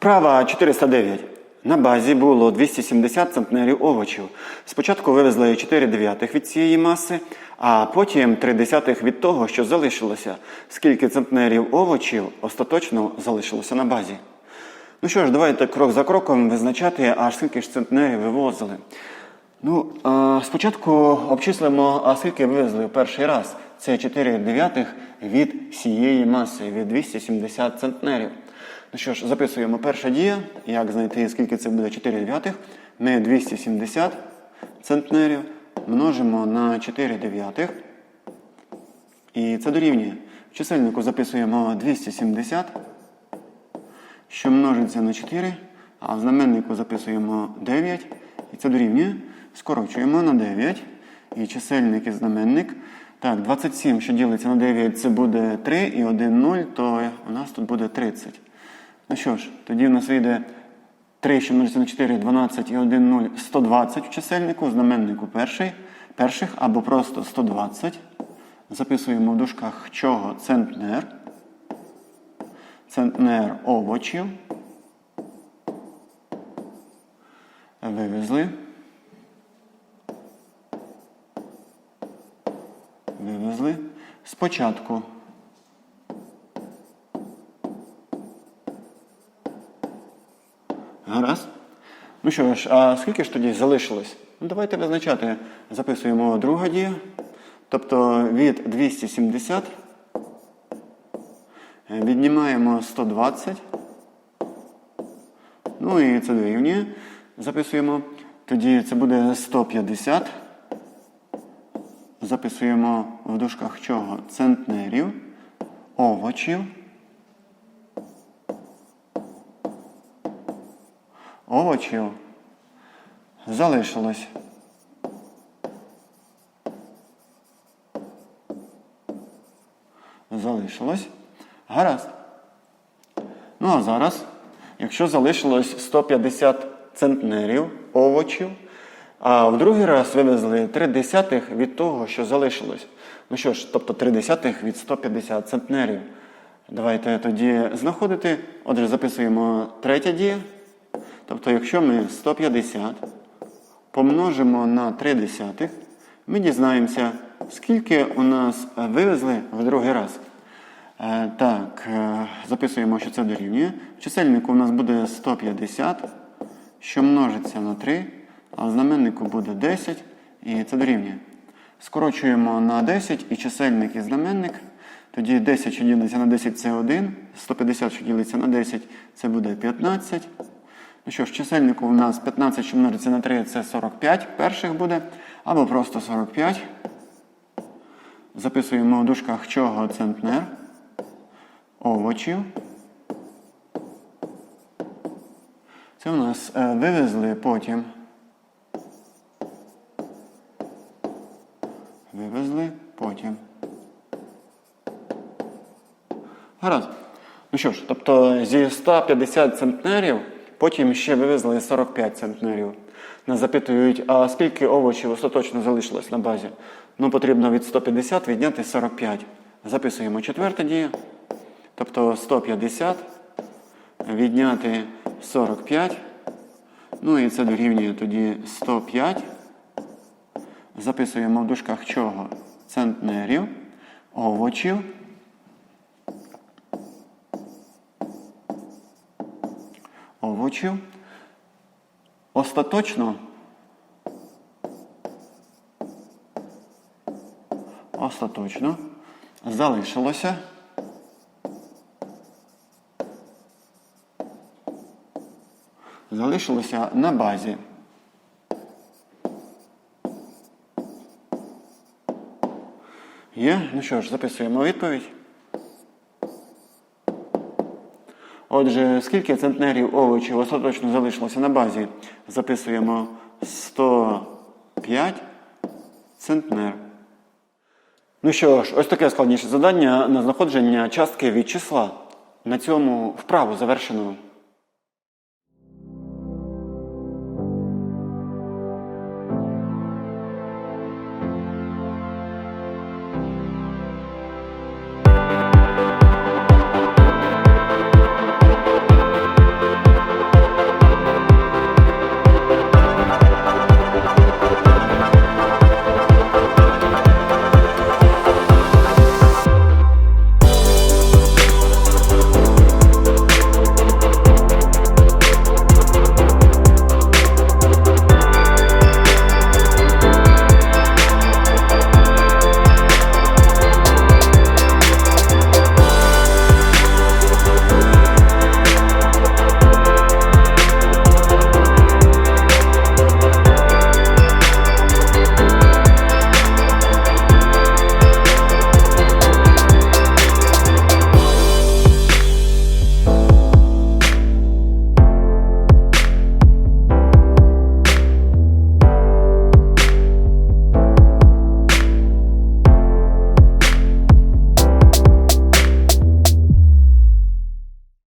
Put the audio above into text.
Вправа 409. На базі було 270 центнерів овочів. Спочатку вивезли 4 дев'ятих від цієї маси, а потім 3 десятих від того, що залишилося. Скільки центнерів овочів остаточно залишилося на базі. Ну що ж, давайте крок за кроком визначати, аж скільки ж центнерів вивозили. Ну, а, спочатку обчислимо, а скільки вивезли в перший раз. Це 4 дев'ятих від всієї маси, від 270 центнерів. Ну що ж, записуємо перша дія. Як знайти, скільки це буде 4 дев'ятих? Ми 270 центнерів множимо на 4 дев'ятих. І це дорівнює. В чисельнику записуємо 270, що множиться на 4, а в знаменнику записуємо 9. І це дорівнює. Скорочуємо на 9. І чисельник і знаменник. Так, 27, що ділиться на 9, це буде 3 і 1 0, то у нас тут буде 30. Ну що ж, тоді в нас вийде 3, що множиться на 4, 12 і 1 0, 120 в чисельнику, знаменнику перший, перших або просто 120. Записуємо в дужках чого центнер. Центнер овочів. Вивезли. Вивезли. Спочатку. Гаразд. Ну що ж, а скільки ж тоді залишилось? Ну, давайте визначати. Записуємо друга дія. Тобто від 270 віднімаємо 120. Ну і це дорівнює. Записуємо. Тоді це буде 150. Записуємо в дужках чого? Центнерів, овочів. Овочів залишилось. Залишилось. Гаразд. Ну а зараз, якщо залишилось 150 центнерів овочів, а в другий раз вивезли 3 десятих від того, що залишилось. Ну що ж, тобто 3 десятих від 150 центнерів. Давайте тоді знаходити. Отже, записуємо третя дія. Тобто, якщо ми 150 помножимо на 3 десятих, ми дізнаємося, скільки у нас вивезли в другий раз. Е, Так, е, записуємо, що це дорівнює. В чисельнику у нас буде 150, що множиться на 3, а знаменнику буде 10, і це дорівнює. Скорочуємо на 10 і чисельник і знаменник. Тоді 10, що ділиться на 10, це 1. 150, що ділиться на 10, це буде 15. Що ж, чисельнику у нас 15, що на 3, це 45 перших буде. Або просто 45. Записуємо в дужках чого центнер. Овочів. Це у нас е, вивезли потім. Вивезли потім. Гаразд. Ну що ж, тобто зі 150 центнерів потім ще вивезли 45 центнерів. Нас запитують, а скільки овочів остаточно залишилось на базі? Ну, потрібно від 150 відняти 45. Записуємо четверта дія. Тобто 150 відняти 45. Ну і це дорівнює тоді 105. Записуємо в дужках чого? Центнерів, овочів. Овочів. Остаточно. Остаточно залишилося. Залишилося на базі. Є? Ну що ж, записуємо відповідь. Отже, скільки центнерів овочів остаточно залишилося на базі? Записуємо 105 центнер. Ну що ж, ось таке складніше завдання на знаходження частки від числа. На цьому вправу завершено.